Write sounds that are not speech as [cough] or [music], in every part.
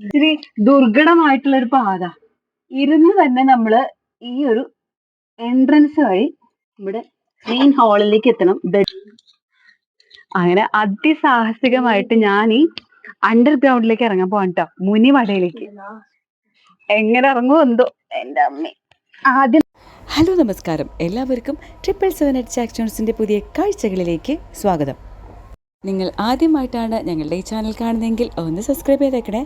ഇത്തിരി ദുർഘടമായിട്ടുള്ള ഒരു പാത. ഇരുന്ന് തന്നെ നമ്മൾ ഈ ഒരു എൻട്രൻസ് വഴി ഇവിടെ മെയിൻ ഹാളിലേക്ക് എത്തണം. അങ്ങനെ അതിസാഹസികമായിട്ട് ഞാൻ ഈ അണ്ടർഗ്രൗണ്ടിലേക്ക് ഇറങ്ങാൻ പോവാൻ കേട്ടോ മുനിമടയിലേക്ക് എങ്ങനെ ഇറങ്ങുമോ എന്തോ? എന്റെ അമ്മ. ആദ്യം ഹലോ നമസ്കാരം. എല്ലാവർക്കും ട്രിപ്പിൾ സെവൻ എച്ച് ആക്ഷൻസിന്റെ പുതിയ കാഴ്ചകളിലേക്ക് സ്വാഗതം. നിങ്ങൾ ആദ്യമായിട്ടാണ് ഞങ്ങളുടെ ഈ ചാനൽ കാണുന്നതെങ്കിൽ ഒന്ന് സബ്സ്ക്രൈബ് ചെയ്തേക്കണേ.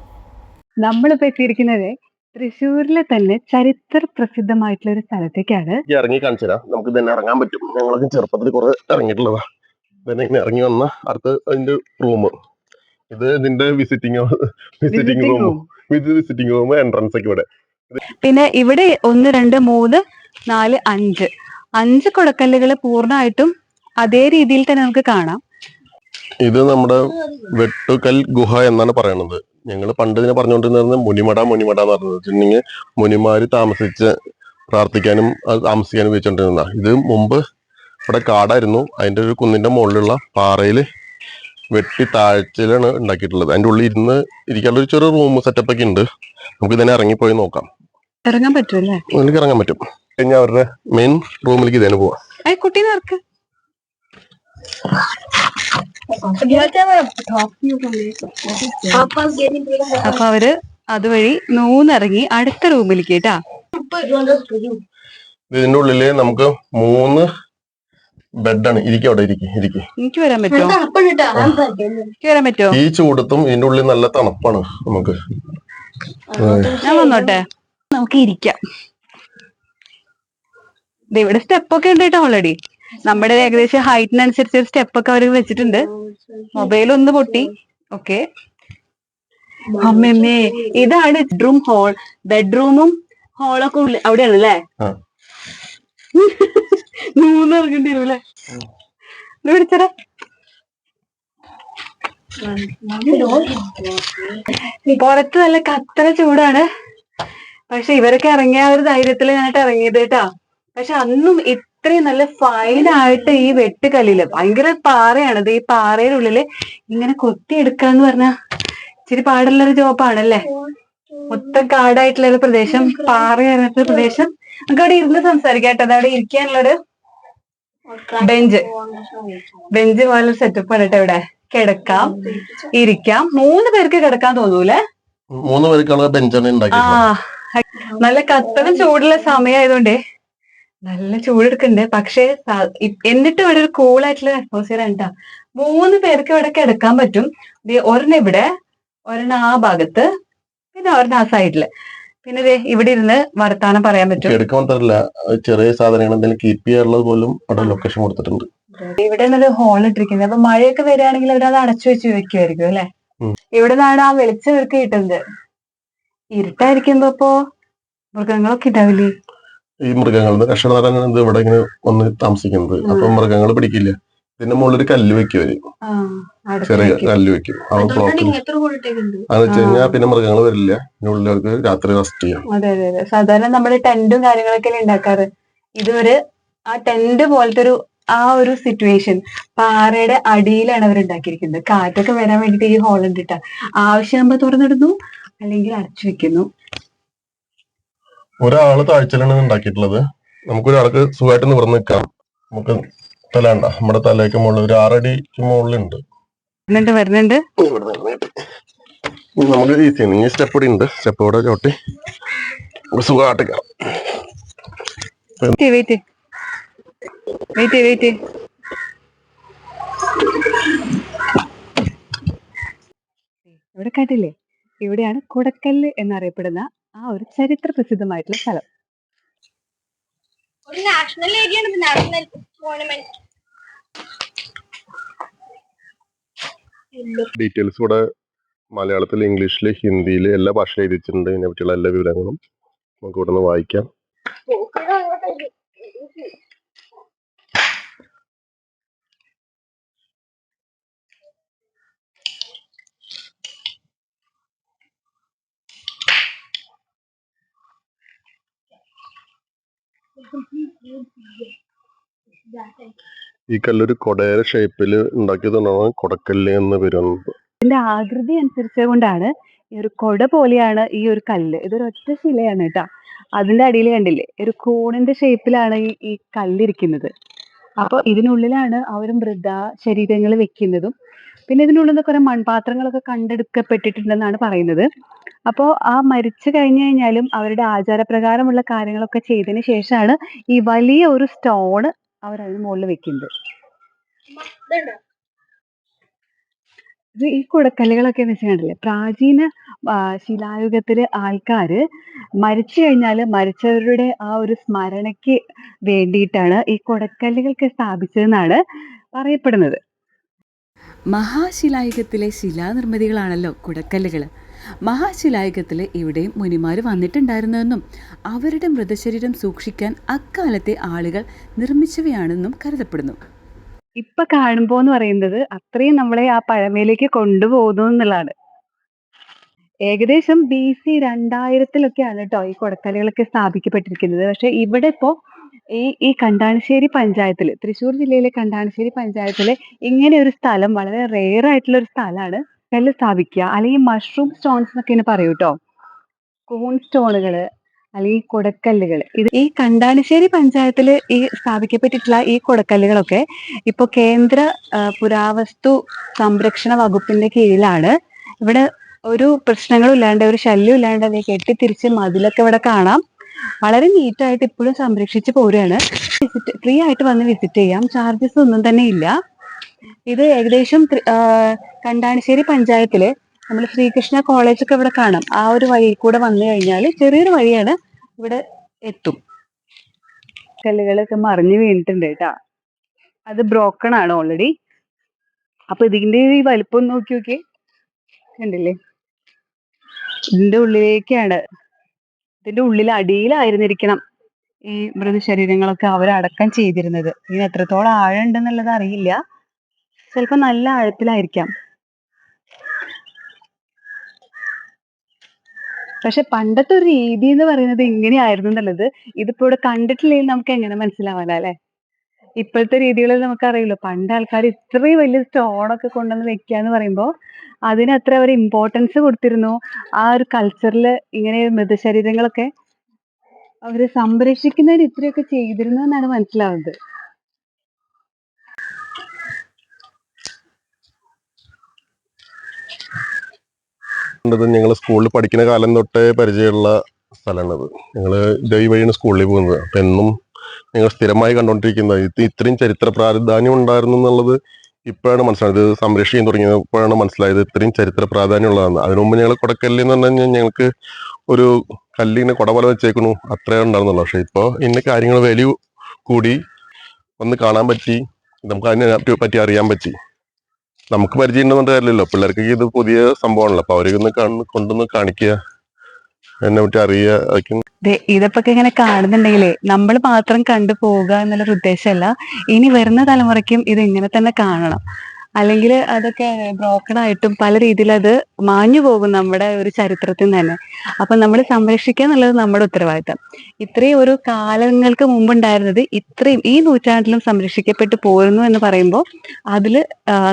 നമ്മളിപ്പോ എത്തിയിരിക്കുന്നത് തൃശ്ശൂരിലെ തന്നെ ചരിത്ര പ്രസിദ്ധമായിട്ടുള്ള ഒരു സ്ഥലത്തേക്കാണ്. ഇറങ്ങി കാണിച്ചു തരാം നമുക്ക് തന്നെ ഇറങ്ങാൻ പറ്റും. ഞങ്ങളൊക്കെ ചെറുപ്പത്തിൽ കുറെ ഇറങ്ങിയിട്ടുള്ളതാ. തന്നെ ഇങ്ങനെ ഇറങ്ങി വന്ന അടുത്ത് അതിന്റെ റൂം ഇത് ഇതിന്റെ visiting visiting room visiting room entrance ഒക്കെ ഇവിടെ. പിന്നെ ഇവിടെ ഒന്ന് രണ്ട് മൂന്ന് നാല് അഞ്ച്. അഞ്ച് കൊടക്കല്ലുകൾ പൂർണമായിട്ടും അതേ രീതിയിൽ തന്നെ നമുക്ക് കാണാം. ഇത് നമ്മുടെ വെട്ടുകൽ ഗുഹ എന്നാണ് പറയുന്നത്. ഞങ്ങൾ പണ്ട് ഇതിനെ പറഞ്ഞുകൊണ്ടിരുന്നത് മുനിമട മുനിമട എന്ന് പറഞ്ഞത്. വെച്ചിട്ടുണ്ടെങ്കിൽ മുനിമാര് താമസിച്ച് പ്രാർത്ഥിക്കാനും താമസിക്കാനും ഉപയോഗിച്ചുകൊണ്ടിരുന്ന ഇത് മുമ്പ് ഇവിടെ കാടായിരുന്നു. അതിന്റെ ഒരു കുന്നിന്റെ മുകളിലുള്ള പാറയിൽ വെട്ടി താഴ്ചയിലാണ് ഉണ്ടാക്കിയിട്ടുള്ളത്. അതിന്റെ ഉള്ളിൽ ഇരുന്ന് ഇരിക്കാനുള്ള ഒരു ചെറിയ റൂം സെറ്റപ്പ് ഒക്കെ ഉണ്ട്. നമുക്ക് ഇതിനെ ഇറങ്ങിപ്പോയി നോക്കാം. ഇറങ്ങാൻ പറ്റുമല്ലേ അതിലേക്ക് ഇറങ്ങാൻ പറ്റും. കഴിഞ്ഞാൽ അവരുടെ മെയിൻ റൂമിലേക്ക് ഇതിനെ പോവാം. അപ്പൊ അവർ അതുവഴി നൂന്നിറങ്ങി അടുത്ത റൂമിലേക്ക് കേട്ടാ. ഇതിന്റെ ഉള്ളിൽ നമുക്ക് മൂന്ന് ബെഡാണ്. ഇരിക്കും അവിടെ ഇരിക്കും ഇരിക്കും. എനിക്ക് വരാൻ പറ്റുമോ? എനിക്ക് വരാൻ പറ്റുമോ? ഈ ചൂടത്തും ഇതിന്റെ ഉള്ളിൽ നല്ല തണുപ്പാണ് നമുക്ക്. ഞാൻ വന്നോട്ടെ. നമുക്ക് ഇരിക്കാം. ഇവിടെ സ്റ്റെപ്പ് ഒക്കെ ഉണ്ട് കേട്ടോ ഓൾറെഡി നമ്മുടെ ഏകദേശം ഹൈറ്റിനനുസരിച്ച് സ്റ്റെപ്പ് ഒക്കെ അവർ വെച്ചിട്ടുണ്ട്. മൊബൈൽ ഒന്ന് പൊട്ടി. ഓക്കെ അമ്മമ്മേ ഇതാണ് ബെഡ്റൂം ഹോൾ ബെഡ്റൂമും ഹോളൊക്കെ ഉള്ളിൽ അവിടെയാണ് അല്ലേ? [laughs] മൂന്ന് ഇറങ്ങേണ്ടി വരും അല്ലേ? പുറത്ത് നല്ല കത്തറ ചൂടാണ്. പക്ഷെ ഇവരൊക്കെ ഇറങ്ങിയ ഒരു ധൈര്യത്തിൽ ഞാനിട്ട് ഇറങ്ങിയത് കേട്ടാ. പക്ഷെ അന്നും ഇത്രയും നല്ല ഫൈൻ ആയിട്ട് ഈ വെട്ടുകല്ലിൽ ഭയങ്കര പാറയാണത് ഈ പാറയുടെ ഉള്ളിൽ ഇങ്ങനെ കൊത്തിയെടുക്കാന്ന് പറഞ്ഞാ ഇച്ചിരി പാടുള്ളൊരു ജോബാണല്ലേ? മൊത്തം കാടായിട്ടുള്ള ഒരു പ്രദേശം പാറ കയറുന്ന പ്രദേശം. നമുക്ക് അവിടെ ഇരുന്ന് സംസാരിക്കാം കേട്ടോ. അത് അവിടെ ഇരിക്കാനുള്ളൊരു ബെഞ്ച് ബെഞ്ച് പോലെ സെറ്റപ്പ് ആണ് കേട്ടോ ഇവിടെ. കിടക്കാം ഇരിക്കാം. മൂന്ന് പേർക്ക് കിടക്കാൻ തോന്നൂലേ? മൂന്ന് പേർക്കുള്ള ബെഞ്ചാണ് ആ നല്ല കത്തലും ചൂടുള്ള സമയമായതുകൊണ്ടേ നല്ല ചൂടെടുക്കുന്നുണ്ട് പക്ഷേ എന്നിട്ട് ഇവിടെ ഒരു കൂൾ ആയിട്ടുള്ള അറ്റ്മോസ്ഫിയർ ആണ് കേട്ടോ മൂന്ന് പേർക്ക് ഇവിടെ കിടക്കാൻ പറ്റും. ഒരെണ്ണം ഇവിടെ ഒരെണ്ണം ആ ഭാഗത്ത് പിന്നെ ഒരെണ്ണം ആ സൈഡിൽ പിന്നെ ഇവിടെ ഇരുന്ന് വർത്താനം പറയാൻ പറ്റും. എടുക്കാൻ ചെറിയ സാധനങ്ങൾ എന്തെങ്കിലും കീപ്പ് ചെയ്യാനുള്ളത് പോലും അവിടെ ലൊക്കേഷൻ കൊടുത്തിട്ടുണ്ട്. ഇവിടെ നിന്നൊരു ഹോൾ ഇട്ടിരിക്കുന്നത് അപ്പൊ മഴയൊക്കെ വരികയാണെങ്കിൽ അവർ അത് അടച്ചു വെച്ച് വെക്കുമായിരിക്കും അല്ലെ. ഇവിടെ നിന്നാണ് ആ വെളിച്ചം ഇവർക്ക് കിട്ടുന്നത്. ഇരുട്ടായിരിക്കുമ്പോ അപ്പോ മൃഗങ്ങളൊക്കെ ഉണ്ടാവില്ലേ? ഈ മൃഗങ്ങൾ രക്ഷണ നടൻ ഇത് ഇവിടെ ഇങ്ങനെ വന്ന് താമസിക്കുന്നത്. അപ്പൊ മൃഗങ്ങൾ പിടിക്കില്ല? ഇതിന്റെ മുകളിൽ ഒരു കല്ല് വെക്കും അവർ. ചെറിയ കല്ല് വെക്കും. ആ കൊണ്ടിട്ടുണ്ട് അതെന്ന് വെച്ച് കഴിഞ്ഞാൽ പിന്നെ മൃഗങ്ങൾ വരില്ല. ഇതിന്റെ ഉള്ളിൽ അവർക്ക് രാത്രി റെസ്റ്റ് ചെയ്യാം. അതെ അതെ അതെ. സാധാരണ നമ്മൾ ടെന്റും കാര്യങ്ങളൊക്കെ ഉണ്ടാക്കാറ് ഇതൊരു ആ ടെന്റ് പോലത്തെ ഒരു ആ ഒരു സിറ്റുവേഷൻ പാറയുടെ അടിയിലാണ് അവർ ഉണ്ടാക്കിയിരിക്കുന്നത് കാറ്റൊക്കെ വരാൻ വേണ്ടിട്ട് ഈ ഹോൾ ഉണ്ട് ട്ടാ. ആവശ്യമാകുമ്പോ തുറന്നിടുന്നു അല്ലെങ്കിൽ അടച്ചു വെക്കുന്നു. ഒരാൾ താഴ്ചയിലാണ് ഉണ്ടാക്കിയിട്ടുള്ളത്. നമുക്ക് ഒരാൾക്ക് സുഖമായിട്ട് നിവർന്ന് നിൽക്കാം. നമുക്ക് തല ഉണ്ട നമ്മുടെ തലയ്ക്ക് മുകളിൽ ഒരു ആറടിക്ക് മുകളിലുണ്ട്. വരുന്നുണ്ട് വരുന്നുണ്ട്. ഇവിടെ നമുക്ക് ഈസിയാണ് ഈ സ്റ്റെപ്പ് കൂടി ഉണ്ട്. സ്റ്റെപ്പ് കൂടെ ചോട്ടി സുഖമായിട്ട് വെയിറ്റ്. Wait wait. ഇവിടെ കേട്ടില്ലേ? ഇവിടെയാണ് കുടക്കല്ല് എന്നറിയപ്പെടുന്ന ആ ഒരു ചരിത്ര പ്രസിദ്ധമായിട്ടുള്ള സ്ഥലം. ഒരു നാഷണൽ ഏരിയ ആണ്. നാഷണൽ മോണമെന്റ് ഡീറ്റെയിൽസ് ഇവിടെ മലയാളത്തിൽ ഇംഗ്ലീഷിൽ ഹിന്ദിയിൽ എല്ലാ ഭാഷയിലും എഴുതിച്ചിട്ടുണ്ട് ഇതിനെ പറ്റിയുള്ള എല്ലാ വിവരങ്ങളും നമുക്ക് ഇവിടെ നിന്ന് വായിക്കാം ഈ കല്ലൊരു കൊടയര ഷേപ്പിൽ ഉണ്ടാക്കിയതുകൊണ്ടാണ് കൊടക്കല്ല് എന്ന് പേര് ഇതിന്റെ ആകൃതി അനുസരിച്ച് കൊണ്ടാണ് ഈ ഒരു കൊട പോലെയാണ് ഈ ഒരു കല്ല്. ഇതൊരു ഒറ്റ ശിലയാണ് കേട്ടോ. അതിന്റെ അടിയിൽ കണ്ടില്ലേ? ഒരു കൂണിന്റെ ഷേപ്പിലാണ് ഈ ഈ കല്ലിരിക്കുന്നത് അപ്പൊ ഇതിനുള്ളിലാണ് അവർ മൃത ശരീരങ്ങൾ വെക്കുന്നതും. പിന്നെ ഇതിനുള്ളിൽ നിന്ന് കുറെ മൺപാത്രങ്ങളൊക്കെ കണ്ടെടുക്കപ്പെട്ടിട്ടുണ്ടെന്നാണ് പറയുന്നത്. അപ്പോ ആ മരിച്ചു കഴിഞ്ഞു കഴിഞ്ഞാലും അവരുടെ ആചാരപ്രകാരമുള്ള കാര്യങ്ങളൊക്കെ ചെയ്തതിന് ശേഷമാണ് ഈ വലിയ ഒരു സ്റ്റോണ് അവർ അതിന് മുകളിൽ വെക്കുന്നത്. ഈ കുടക്കല്ലുകളൊക്കെ എന്ന് വെച്ചിട്ടുണ്ടല്ലേ പ്രാചീന ശിലായുഗത്തിലെ ആൾക്കാർ മരിച്ചു കഴിഞ്ഞാൽ മരിച്ചവരുടെ ആ ഒരു സ്മരണയ്ക്ക് വേണ്ടിയിട്ടാണ് ഈ കൊടക്കല്ലുകൾക്ക് സ്ഥാപിച്ചതെന്നാണ് പറയപ്പെടുന്നത്. മഹാശിലായുഗത്തിലെ ശിലാനിർമ്മിതികളാണല്ലോ കുടക്കല്ലുകൾ മഹാശിലായുഗത്തിൽ ഇവിടെയും മുനിമാർ വന്നിട്ടുണ്ടായിരുന്നുവെന്നും അവരുടെ മൃതശരീരം സൂക്ഷിക്കാൻ അക്കാലത്തെ ആളുകൾ നിർമ്മിച്ചവയാണെന്നും കരുതപ്പെടുന്നു. ഇപ്പൊ കാണുമ്പോ എന്ന് പറയുന്നത് അത്രയും നമ്മളെ ആ പഴമയിലേക്ക് കൊണ്ടുപോകുന്നു എന്നുള്ളതാണ്. ഏകദേശം ബി സി രണ്ടായിരത്തിലൊക്കെയാണ് കേട്ടോ ഈ കുടക്കല്ലുകളൊക്കെ സ്ഥാപിക്കപ്പെട്ടിരിക്കുന്നത്. പക്ഷെ ഇവിടെ ഇപ്പോ ഈ ഈ കണ്ടാണശ്ശേരി പഞ്ചായത്തിൽ തൃശ്ശൂർ ജില്ലയിലെ കണ്ടാണശ്ശേരി പഞ്ചായത്തിലെ ഇങ്ങനെ ഒരു സ്ഥലം വളരെ റെയർ ആയിട്ടുള്ള ഒരു സ്ഥലമാണ് കല്ല് സ്ഥാപിക്കുക. അല്ലെങ്കിൽ മഷ്റൂം സ്റ്റോൺസ് എന്നൊക്കെ പറയൂ കേട്ടോ കൂൺ സ്റ്റോണുകൾ അല്ലെങ്കിൽ കൊടക്കല്ലുകൾ ഇത് ഈ കണ്ടാണശ്ശേരി പഞ്ചായത്തിൽ ഈ സ്ഥാപിക്കപ്പെട്ടിട്ടുള്ള ഈ കൊടക്കല്ലുകളൊക്കെ ഇപ്പോൾ കേന്ദ്ര പുരാവസ്തു സംരക്ഷണ വകുപ്പിന്റെ കീഴിലാണ്. ഇവിടെ ഒരു പ്രശ്നങ്ങളും ഇല്ലാണ്ട് ഒരു ശല്യം ഇല്ലാണ്ട് അതിനെ കെട്ടിത്തിരിച്ച് മതിലൊക്കെ ഇവിടെ കാണാം. വളരെ നീറ്റായിട്ട് ഇപ്പോഴും സംരക്ഷിച്ച് പോരുകയാണ് വിസിറ്റ് ഫ്രീ ആയിട്ട് വന്ന് വിസിറ്റ് ചെയ്യാം. ചാർജസ് ഒന്നും തന്നെ ഇല്ല. ഇത് ഏകദേശം കണ്ടാണിശ്ശേരി പഞ്ചായത്തിൽ നമ്മൾ ശ്രീകൃഷ്ണ കോളേജ് ഒക്കെ ഇവിടെ കാണാം. ആ ഒരു വഴി കൂടെ വന്നു കഴിഞ്ഞാൽ ചെറിയൊരു വഴിയാണ് ഇവിടെ എത്തും. കല്ലുകളൊക്കെ മറിഞ്ഞു വീണിട്ടുണ്ട് കേട്ടാ. അത് ബ്രോക്കൺ ആണ് ഓൾറെഡി അപ്പൊ ഇതിന്റെ ഈ വലിപ്പം നോക്കി നോക്കി കണ്ടില്ലേ? ഇതിന്റെ ഉള്ളിലേക്കാണ്. ഇതിന്റെ ഉള്ളിൽ അടിയിലായിരുന്നിരിക്കണം ഈ മൃതശരീരങ്ങളൊക്കെ അവരടക്കം ചെയ്തിരുന്നത്. ഇതിന് എത്രത്തോളം ആഴം ഉണ്ടെന്നുള്ളത് അറിയില്ല. ചിലപ്പോ നല്ല ആഴത്തിലായിരിക്കാം. പക്ഷെ പണ്ടത്തെ ഒരു രീതി എന്ന് പറയുന്നത് ഇങ്ങനെയായിരുന്നു എന്നുള്ളത് ഇതിപ്പോ ഇവിടെ കണ്ടിട്ടില്ലെങ്കിൽ നമുക്ക് എങ്ങനെ മനസ്സിലാവാനാ അല്ലെ? ഇപ്പോഴത്തെ രീതികളിൽ നമുക്കറിയില്ലോ. പണ്ട് ആൾക്കാർ ഇത്രയും വലിയ സ്റ്റോണൊക്കെ കൊണ്ടുവന്ന് വെക്കുക എന്ന് പറയുമ്പോൾ അതിന് അത്ര അവർ ഇമ്പോർട്ടൻസ് കൊടുത്തിരുന്നു. ആ ഒരു കൾച്ചറിൽ ഇങ്ങനെ മൃതശരീരങ്ങളൊക്കെ അവർ സംരക്ഷിക്കുന്നതിന് ഇത്രയൊക്കെ ചെയ്തിരുന്നു എന്നാണ് മനസ്സിലാവുന്നത്. ഞങ്ങൾ സ്കൂളിൽ പഠിക്കുന്ന കാലം തൊട്ടേ പരിചയമുള്ള സ്ഥലമാണത്. ഞങ്ങൾ ഇതേ വഴിയാണ് സ്കൂളിൽ പോകുന്നത്. അപ്പം എന്നും ഞങ്ങൾ സ്ഥിരമായി കണ്ടുകൊണ്ടിരിക്കുന്നത് ഇത് ഇത്രയും ചരിത്ര പ്രാധാന്യം ഉണ്ടായിരുന്നു എന്നുള്ളത് ഇപ്പോഴാണ് മനസ്സിലായത്. സംരക്ഷിക്കാൻ തുടങ്ങിയത് ഇപ്പോഴാണ് മനസ്സിലായത് ഇത്രയും ചരിത്ര പ്രാധാന്യം ഉള്ളതാണ് അതിനു മുമ്പ് ഞങ്ങൾ കുടക്കല്ല് എന്ന് പറഞ്ഞു കഴിഞ്ഞാൽ ഞങ്ങൾക്ക് ഒരു കല്ലിനെ കൊടപോലെ വെച്ചേക്കണു അത്രേ ഉണ്ടായിരുന്നുള്ളൂ. പക്ഷെ ഇപ്പോൾ ഇന്ന കാര്യങ്ങൾ വാല്യൂ കൂടി ഒന്ന് കാണാൻ പറ്റി. നമുക്ക് അതിനെ പറ്റി അറിയാൻ പറ്റി. നമുക്ക് പരിചയം കാര്യമില്ലല്ലോ. പിള്ളേർക്ക് ഇത് പുതിയ സംഭവമാണല്ലോ. അപ്പൊ അവരൊന്ന് കൊണ്ടൊന്ന് കാണിക്കുക. എന്നെ പറ്റി അറിയുക. ഇതൊക്കെ ഇങ്ങനെ കാണുന്നുണ്ടെങ്കിലേ നമ്മൾ മാത്രം കണ്ടു പോവുക എന്നുള്ള ഉദ്ദേശമല്ല. ഇനി വരുന്ന തലമുറയ്ക്കും ഇത് ഇങ്ങനെ തന്നെ കാണണം. അല്ലെങ്കിൽ അതൊക്കെ ബ്രോക്കൺ ആയിട്ടും പല രീതിയിൽ അത് മാഞ്ഞു പോകും നമ്മുടെ ഒരു ചരിത്രത്തിൽ തന്നെ. അപ്പൊ നമ്മൾ സംരക്ഷിക്കുക എന്നുള്ളത് നമ്മുടെ ഉത്തരവാദിത്തം. ഇത്രയും ഒരു കാലങ്ങൾക്ക് മുമ്പുണ്ടായിരുന്നത് ഇത്രയും ഈ നൂറ്റാണ്ടിലും സംരക്ഷിക്കപ്പെട്ടു പോരുന്നു എന്ന് പറയുമ്പോൾ അതിൽ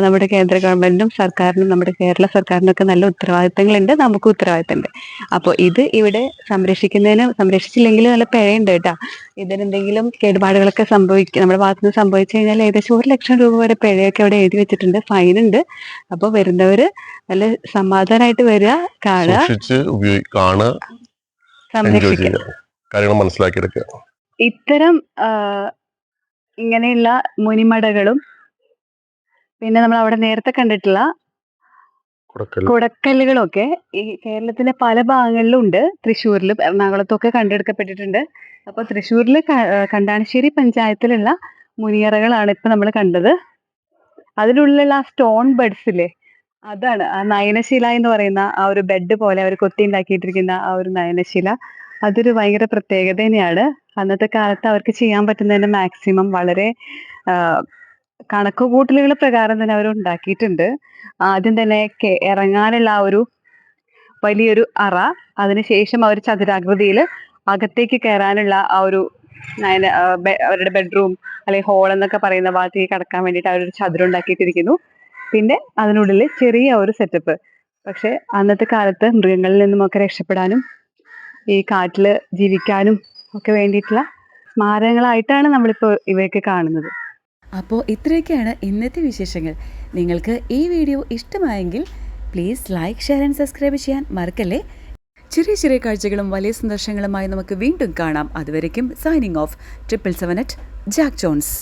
നമ്മുടെ കേന്ദ്ര ഗവൺമെന്റിനും സർക്കാരിനും നമ്മുടെ കേരള സർക്കാരിനും ഒക്കെ നല്ല ഉത്തരവാദിത്തങ്ങളുണ്ട് നമുക്ക് ഉത്തരവാദിത്തമുണ്ട്. അപ്പോൾ ഇത് ഇവിടെ സംരക്ഷിക്കുന്നതിന് സംരക്ഷിച്ചില്ലെങ്കിൽ നല്ല പിഴയുണ്ട് കേട്ടോ. ഇതിനെന്തെങ്കിലും കേടുപാടുകളൊക്കെ സംഭവിക്കും നമ്മുടെ ഭാഗത്ത് നിന്ന് സംഭവിച്ചു കഴിഞ്ഞാൽ ഏകദേശം ഒരു ലക്ഷം രൂപ വരെ പിഴയൊക്കെ അവിടെ എഴുതി വെച്ചിട്ടുണ്ട്. ഫൈൻ ഉണ്ട്. അപ്പോൾ വരുന്നവര് നല്ല സമാധാനമായിട്ട് വരിക കാണുക. കാര്യങ്ങൾ മനസ്സിലാക്കിയെടുക്കുക. ഇത്തരം ഇങ്ങനെയുള്ള മുനിമടകളും പിന്നെ നമ്മൾ അവിടെ നേരത്തെ കണ്ടിട്ടുള്ള കുടക്കല്ലുകളൊക്കെ ഈ കേരളത്തിന്റെ പല ഭാഗങ്ങളിലും ഉണ്ട് തൃശ്ശൂരിലും എറണാകുളത്തും ഒക്കെ കണ്ടെടുക്കപ്പെട്ടിട്ടുണ്ട്. അപ്പൊ തൃശ്ശൂരിൽ കണ്ടാനശ്ശേരി പഞ്ചായത്തിലുള്ള മുനിയറകളാണ് ഇപ്പൊ നമ്മൾ കണ്ടത്. അതിനുള്ളിലുള്ള ആ സ്റ്റോൺ ബെഡ്സ് ഇല്ലേ അതാണ് ആ നയനശില എന്ന് പറയുന്ന ആ ഒരു ബെഡ് പോലെ അവർ കൊത്തി ഉണ്ടാക്കിയിട്ടിരിക്കുന്ന ആ ഒരു നയനശില. അതൊരു ഭയങ്കര പ്രത്യേകത തന്നെയാണ്. അന്നത്തെ കാലത്ത് അവർക്ക് ചെയ്യാൻ പറ്റുന്നതിന്റെ മാക്സിമം വളരെ കണക്ക് കൂട്ടലുകൾ പ്രകാരം തന്നെ അവർ ഉണ്ടാക്കിയിട്ടുണ്ട്. ആദ്യം തന്നെ ഇറങ്ങാനുള്ള ആ ഒരു വലിയൊരു അറ അതിനുശേഷം അവർ ചതുരാകൃതിയിൽ അകത്തേക്ക് കയറാനുള്ള ആ ഒരു അവരുടെ ബെഡ്റൂം അല്ലെങ്കിൽ ഹോൾ എന്നൊക്കെ പറയുന്ന ഭാഗത്തേക്ക് കടക്കാൻ വേണ്ടിയിട്ട് അവരൊരു ചതുരം ഉണ്ടാക്കിയിട്ടിരിക്കുന്നു. പിന്നെ അതിനുള്ളിൽ ചെറിയ ഒരു സെറ്റപ്പ്. പക്ഷെ അന്നത്തെ കാലത്ത് മൃഗങ്ങളിൽ നിന്നും ഒക്കെ രക്ഷപ്പെടാനും ഈ കാട്ടിൽ ജീവിക്കാനും ഒക്കെ വേണ്ടിയിട്ടുള്ള സ്മാരകങ്ങളായിട്ടാണ് നമ്മളിപ്പോൾ ഇവയൊക്കെ കാണുന്നത്. അപ്പോൾ ഇത്രയൊക്കെയാണ് ഇന്നത്തെ വിശേഷങ്ങൾ. നിങ്ങൾക്ക് ഈ വീഡിയോ ഇഷ്ടമായെങ്കിൽ please like share and subscribe ചെയ്യാൻ മറക്കല്ലേ? ചെറിയ ചെറിയ കാഴ്ചകളും വലിയ സന്ദർശനങ്ങളുമായി നമുക്ക് വീണ്ടും കാണാം. അതുവരയ്ക്കും signing off triple seven at Jack Jones